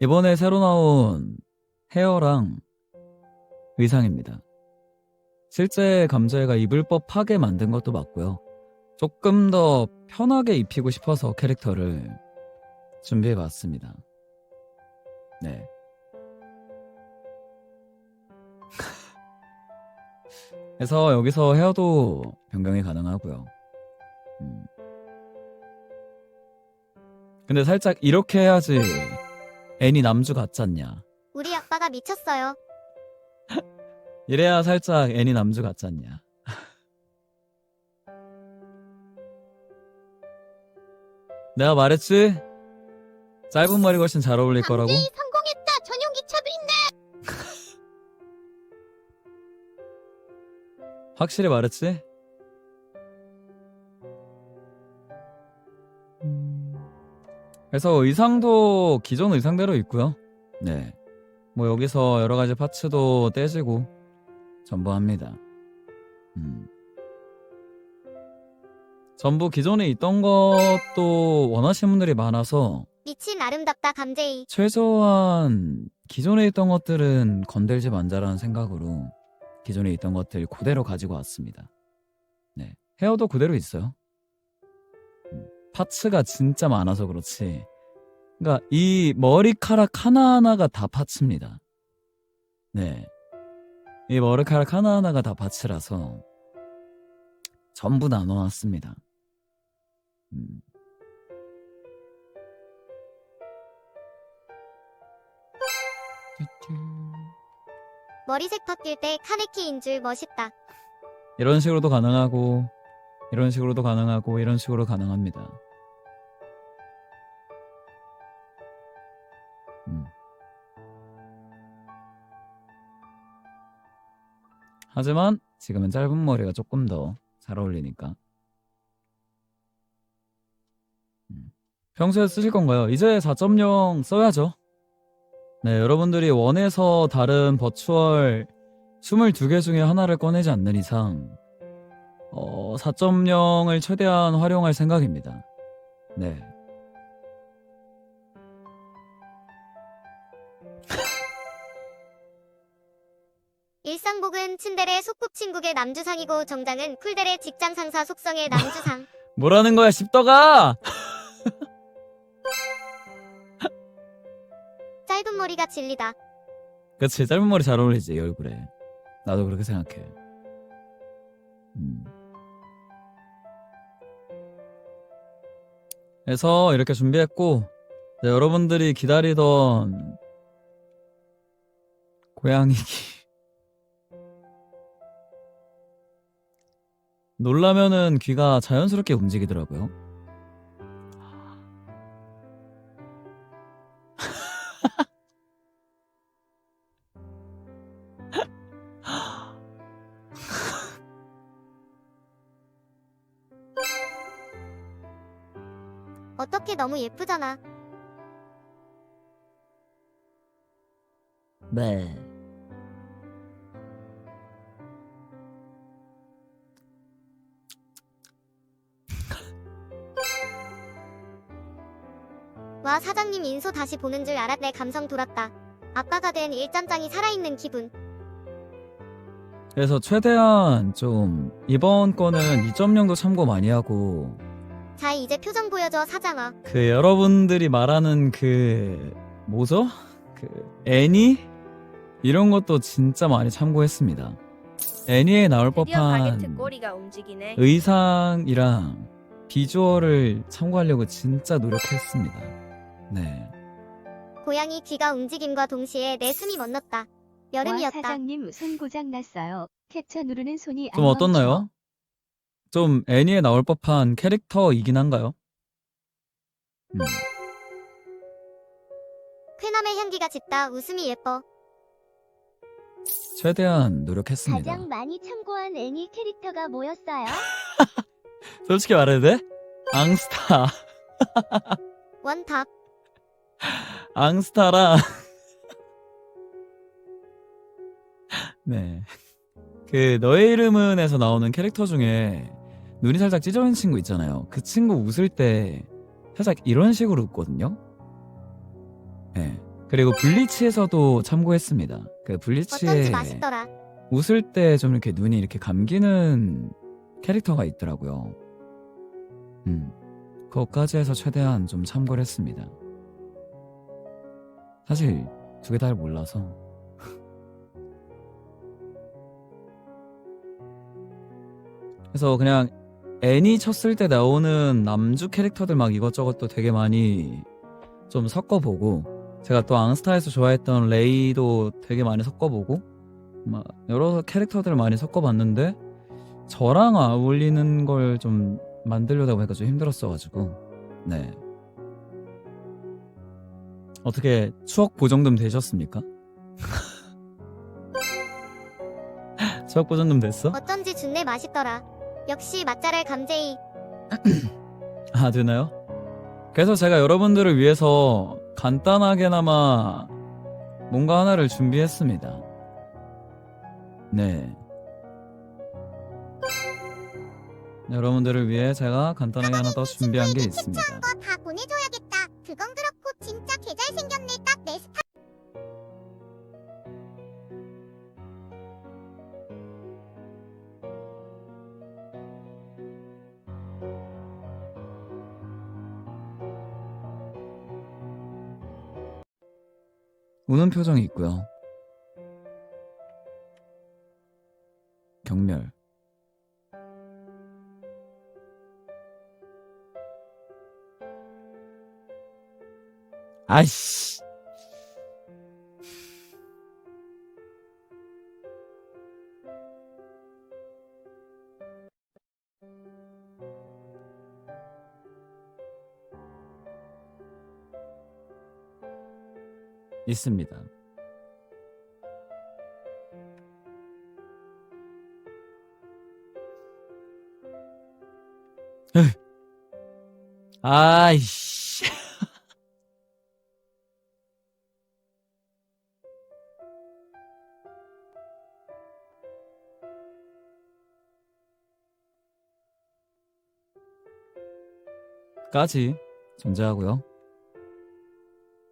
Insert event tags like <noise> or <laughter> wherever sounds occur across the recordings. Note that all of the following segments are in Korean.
이번에 새로 나온 헤어랑 의상입니다. 실제 감자애가 입을 법하게 만든 것도 맞고요. 조금 더 편하게 입히고 싶어서 캐릭터를 준비해 봤습니다. 네. <laughs> 그래서 여기서 헤어도 변경이 가능하고요. 음. 근데 살짝 이렇게 해야지 애니 남주 같지 않냐. 우리 아빠가 미쳤어요. <laughs> 이래야 살짝 애니 남주 같지 않냐. <laughs> 내가 말했지? 짧은 머리 훨씬 잘 어울릴 거라고? 강제히 성공했다. 전용 기차도 있네. <laughs> 확실히 말했지? 그래서 의상도 기존 의상대로 있고요. 네. 뭐 여기서 여러 가지 파츠도 떼지고 전부 합니다. 음. 전부 기존에 있던 것도 원하시는 분들이 많아서 미친 아름답다 감제이. 최소한 기존에 있던 것들은 건들지 말자라는 생각으로 기존에 있던 것들 그대로 가지고 왔습니다. 네. 헤어도 그대로 있어요. 음, 파츠가 진짜 많아서 그렇지. 그러니까 이 머리카락 하나하나가 다 파츠입니다. 네. 이 머리카락 하나하나가 다 파츠라서 전부 나눠놨습니다. 음. 머리색 바뀔 때 카네키인 줄 멋있다. 이런 식으로도 가능하고 이런 식으로도 가능하고 이런 식으로 가능합니다. 하지만 지금은 짧은 머리가 조금 더 잘 어울리니까. 음. 평소에 쓰실 건가요? 이제 4.0 써야죠. 네, 여러분들이 원해서 다른 버추얼 22개 중에 하나를 꺼내지 않는 이상 어, 4.0을 최대한 활용할 생각입니다. 네. 일상복은 츤데레 소꿉친구의 남주상이고 정장은 쿨데레 직장 상사 속성의 남주상. 뭐라는 거야, 십더가! <laughs> 짧은 머리가 진리다. 그치, 짧은 머리 잘 어울리지, 이 얼굴에. 나도 그렇게 생각해. 음. 그래서 이렇게 준비했고, 이제 여러분들이 기다리던 고양이기. 놀라면은 귀가 자연스럽게 움직이더라고요. 어떻게 너무 예쁘잖아. 네. 와 사장님 인소 다시 보는 줄 알았네 감성 돌았다. 아빠가 된 일짠짱이 살아있는 기분. 그래서 최대한 좀 이번 거는 2.0도 참고 많이 하고 자 이제 표정 보여줘 사장아. 그 여러분들이 말하는 그 뭐죠? 그 애니 이런 것도 진짜 많이 참고했습니다. 애니에 나올 드디어 바게트 법한 꼬리가 움직이네. 의상이랑 비주얼을 참고하려고 진짜 노력했습니다. 네. 고양이 귀가 움직임과 동시에 내 숨이 멎었다. 와 여름이었다. 사장님 손 고장 났어요. 캡처 누르는 손이 좀안 어떻나요? 좀 애니에 나올 법한 캐릭터이긴 한가요? 음. 쾌남의 향기가 짙다. 웃음이 예뻐. 최대한 노력했습니다. 가장 많이 참고한 애니 캐릭터가 뭐였어요? <laughs> 솔직히 말해도 돼? 앙스타. 원탑. 앙스타랑 네. 그 너의 이름은에서 나오는 캐릭터 중에 눈이 살짝 찢어진 친구 있잖아요. 그 친구 웃을 때 살짝 이런 식으로 웃거든요. 네. 그리고 블리치에서도 참고했습니다. 그 블리치에 맛있더라. 웃을 때 좀 이렇게 눈이 이렇게 감기는 캐릭터가 있더라고요. 음, 그것까지 해서 최대한 좀 참고를 했습니다. 사실 두 개 다 몰라서. 그래서 그냥 애니 쳤을 때 나오는 남주 캐릭터들 막 이것저것도 되게 많이 좀 섞어보고 제가 또 앙스타에서 좋아했던 레이도 되게 많이 섞어보고 막 여러 캐릭터들을 많이 섞어봤는데 저랑 어울리는 걸 좀 만들려다 보니까 좀 힘들었어가지고 네 어떻게 추억 보정 좀 되셨습니까? <laughs> 추억 보정 좀 됐어? 어쩐지 준내 맛있더라. 역시 맛잘알 감제이. <clears throat> 아 되나요? 그래서 제가 여러분들을 위해서 간단하게나마 뭔가 하나를 준비했습니다. 네. 여러분들을 위해 제가 간단하게 하나 더 준비한 게 있습니다. 거다 보내줘야겠다. 그건 그렇고 진짜 개잘생겼네. 딱 내 스타일. 우는 표정이 있고요. 경멸. 아이씨. 있습니다. 아이씨. 까지 존재하고요.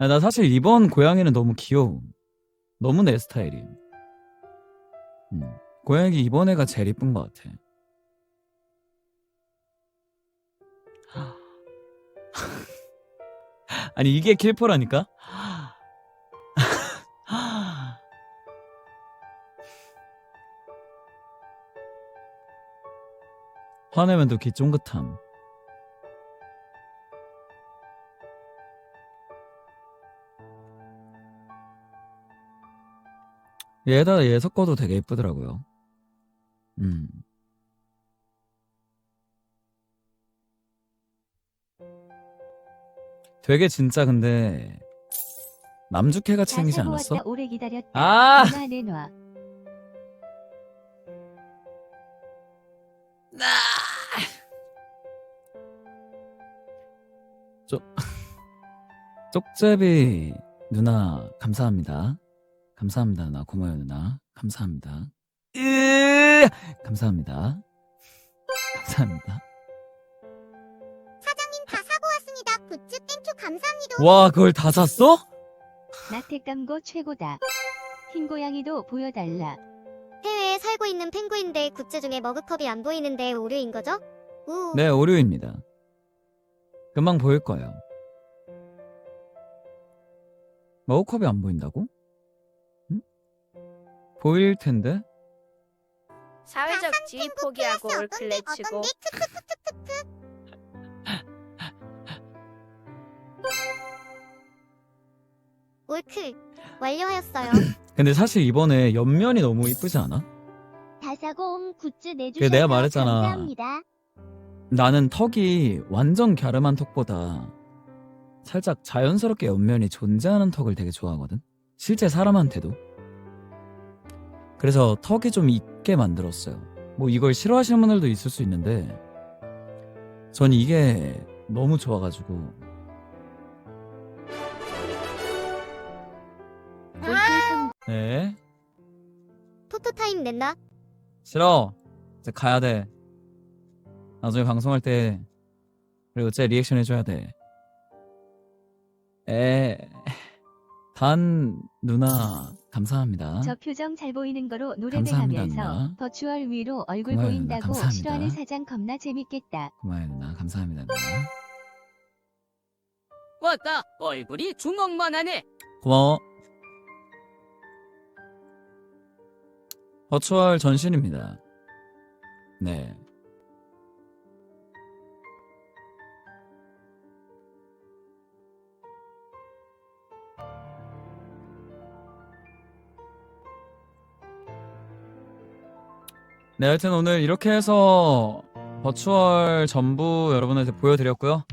아, 나 사실 이번 고양이는 너무 귀여워. 너무 내 스타일이. 음, 고양이 이번 애가 제일 이쁜 것 같아. <laughs> 아니 이게 킬퍼라니까? <laughs> 화내면 또 귀 쫑긋함. 얘에다 얘 섞어도 되게 예쁘더라고요. 음. 되게 진짜 근데 남주캐 같이 생기지 잘 사고 않았어? 오래 기다렸다. 아! 전화 내놔. 쪽제비 누나 감사합니다. 감사합니다 누나 고마워요 누나 감사합니다. 으 감사합니다. 감사합니다. 사장님 다 사고 왔습니다. 굿즈 땡큐 감사합니다. 와 그걸 다 샀어? 나태감고 최고다. 흰 고양이도 보여달라. 해외에 살고 있는 펭구인데 굿즈 중에 머그컵이 안 보이는데 오류인 거죠? 우. 네 오류입니다. 금방 보일 거예요. 머그컵이 안 보인다고? 응? 보일 텐데? 사회적 지위 포기하고 올클레 치고 올클 완료하였어요. <laughs> 근데 사실 이번에 옆면이 너무 이쁘지 않아? 다 사고 온 굿즈 그래, 내가 말했잖아. 감사합니다. 나는 턱이 완전 갸름한 턱보다 살짝 자연스럽게 옆면이 존재하는 턱을 되게 좋아하거든. 실제 사람한테도. 그래서 턱이 좀 있게 만들었어요. 뭐 이걸 싫어하시는 분들도 있을 수 있는데 전 이게 너무 좋아가지고. 올킬성 네. 토토 타임 냈나? 싫어. 이제 가야 돼. 나중에 방송할 때 그리고 제 리액션 해줘야 돼. 에... 단 누나 감사합니다. 저 표정 잘 보이는 거로 노래대 감사합니다, 하면서 누나. 버추얼 위로 얼굴 고마워요, 누나. 보인다고 감사합니다. 싫어하는 사장 겁나 재밌겠다. 고마워요 누나 감사합니다 누나. 왔다 얼굴이 주먹만 하네 고마워. 버추얼 전신입니다. 네. 네, 하여튼 오늘 이렇게 해서 버추얼 전부 여러분한테 보여드렸고요.